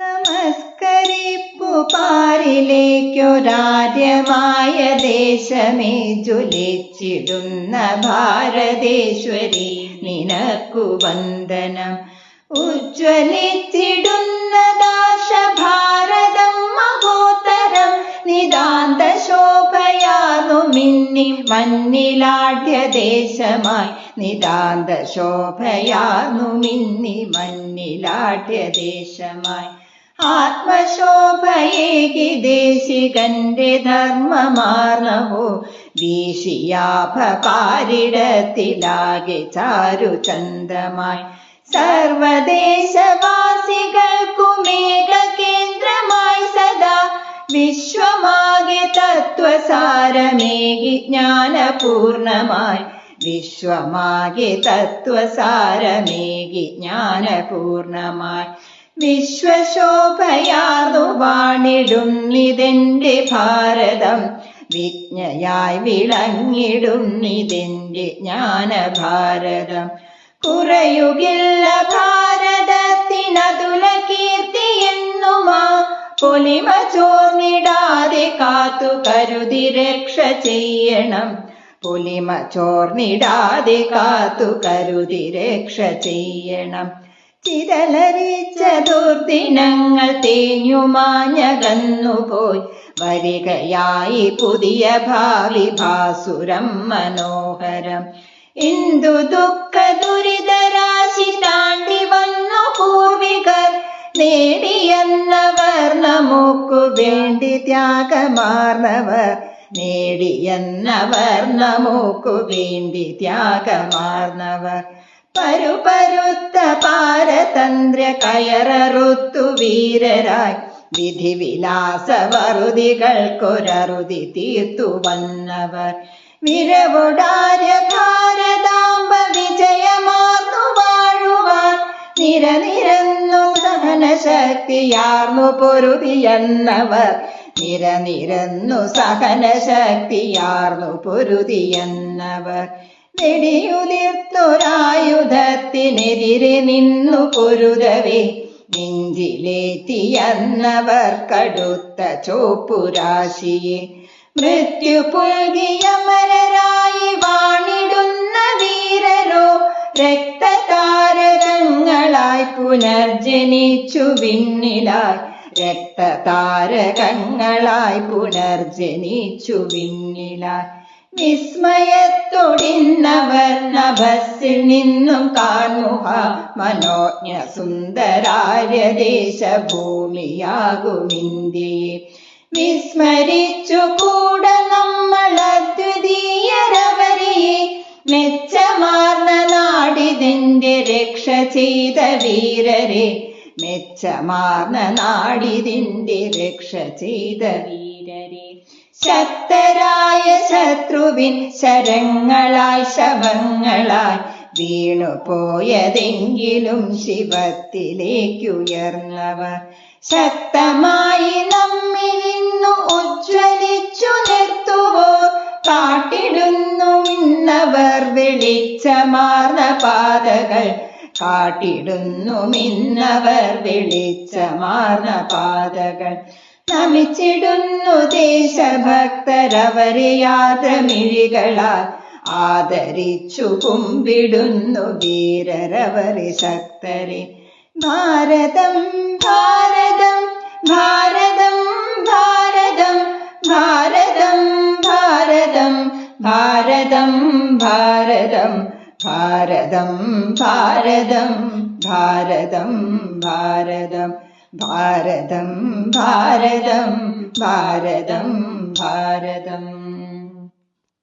നമസ്കരിപ്പു പാരിലേക്കൊരാര്യമായ ദേശമേ ജ്വലിച്ചിടുന്ന ഭാരതേശ്വരി നിനക്കു വന്ദനം. ഉജ്ജ്വലിച്ചിടുന്ന ദാശ ഭാരതം മഹോത്തരം നിതാന്ത ശോഭയാന്നു മിന്നി മഞ്ഞിലാഢ്യ ദേശമായി നിതാന്ത ശോഭയാന്നു മിന്നി മണ്ണിലാഠ്യ ദേശമായി. ആത്മശോഭയേകി ദേശികന്റെ ധർമ്മമാർണവോ വീശിയാഭ പാരിടത്തിലാകെ ചാരുചന്ദ്രമായി സർവദേശവാസികൾക്കുമേക കേന്ദ്രമായി സദാ വിശ്വമാകെ തത്വസാരമേകി ജ്ഞാനപൂർണമായി വിശ്വമാകെ തത്വസാരമേകി ജ്ഞാനപൂർണമായി വിശ്വശോഭയാർന്നു ഇതെന്റെ ഭാരതം. വിജ്ഞയായി വിളങ്ങിടും വിളങ്ങിടുന്നിതെന്റെ ജ്ഞാനഭാരതം. കുറയുകില്ല ഭാരതത്തിനതുല കീർത്തി എന്നുമാ. പൊലിമ ചോർന്നിടാതെ കാത്തു കരുതി രക്ഷ ചെയ്യണം. പൊലിമ ചോർന്നിടാതെ കാത്തു കരുതി രക്ഷ ചെയ്യണം. ചിതലരിച്ച ദുർദിനങ്ങൾ തേഞ്ഞുമാഞ്ഞകന്നുപോയി വരികയായി പുതിയ ഭാവി ഭാസുരം മനോഹരം. ഇന്ദു ദുഃഖ ദുരിതരാശി താണ്ടി വന്നു പൂർവികർ. നേടിയെന്നവർ നമുക്കു വേണ്ടി ത്യാഗമാർന്നവർ. നേടിയെന്നവർ നമുക്കു വേണ്ടി ത്യാഗമാർന്നവർ. പരുപരുത്ത പാരതന്ത്ര കയററുത്തു വീരരായി. വിധിവിലാസ വറുതികൾക്കൊരറുതി തീർത്തു വന്നവർ. വിരവുടാര്യ ഭാരതാംബ വിജയമാർന്നു വാഴുവാൻ. നിരനിരന്നു സഹനശക്തിയാർന്നു പൊരുതിയെന്നവർ. നിരനിരന്നു സഹനശക്തിയാർന്നു പൊരുതിയെന്നവർ. വെടിയുതിർത്തൊരായുധത്തിനെതിരെ നിന്നു പൊരുതവേ. നെഞ്ചിലേറ്റിയെന്നവർ കടുത്ത ചോപ്പുരാശിയെ. മൃത്യു പുൽകിയമരായി വാണിടുന്ന വീരരോ രക്തതാരകങ്ങളായി പുനർജനിച്ചു വിണ്ണിലായി. രക്തതാരകങ്ങളായി പുനർജനിച്ചു വിണ്ണിലായി. വിസ്മയത്തൊടിന്നവർ നഭസിൽ നിന്നും കാണുക മനോജ്ഞ സുന്ദരാര്യ ദേശഭൂമിയാകും ഇന്ത്യയെ വിസ്മരിച്ചു കൂടെ നമ്മൾ അദ്വിതീയരവരെ മെച്ചമാർന്ന നാടിതിന്റെ രക്ഷ ചെയ്ത വീരരെ മെച്ചമാർന്ന നാടിതിന്റെ രക്ഷ ചെയ്ത വീരരെ. ശക്തരായ ശത്രുവിൻ ശരങ്ങളായി ശവങ്ങളായി വീണുപോയതെങ്കിലും ശിവത്തിലേക്കുയർന്നവർ ശക്തമായി നമ്മിലിന്നു ഉജ്ജ്വലിച്ചു നിർത്തുവോ? കാട്ടിടുന്നു ഇന്നവർ വെളിച്ചമാർന്ന പാതകൾ. കാട്ടിടുന്നു മിന്നവർ വെളിച്ചമാർന്ന പാതകൾ. നമിച്ചിടുന്നു ദേശഭക്തരവരെ യാത്രമിഴികളാൽ ആദരിച്ചു കുമ്പിടുന്നു വീരരവരെ ശക്തരെ ഭാരതം ഭാരതം ഭാരതം ഭാരതം ഭാരതം ഭാരതം ഭാരതം ഭാരതം ഭാരതം ഭാരതം ഭാരതം ഭാരതം ഭാരതം ഭാരതം ഭാരതം ഭാരതം.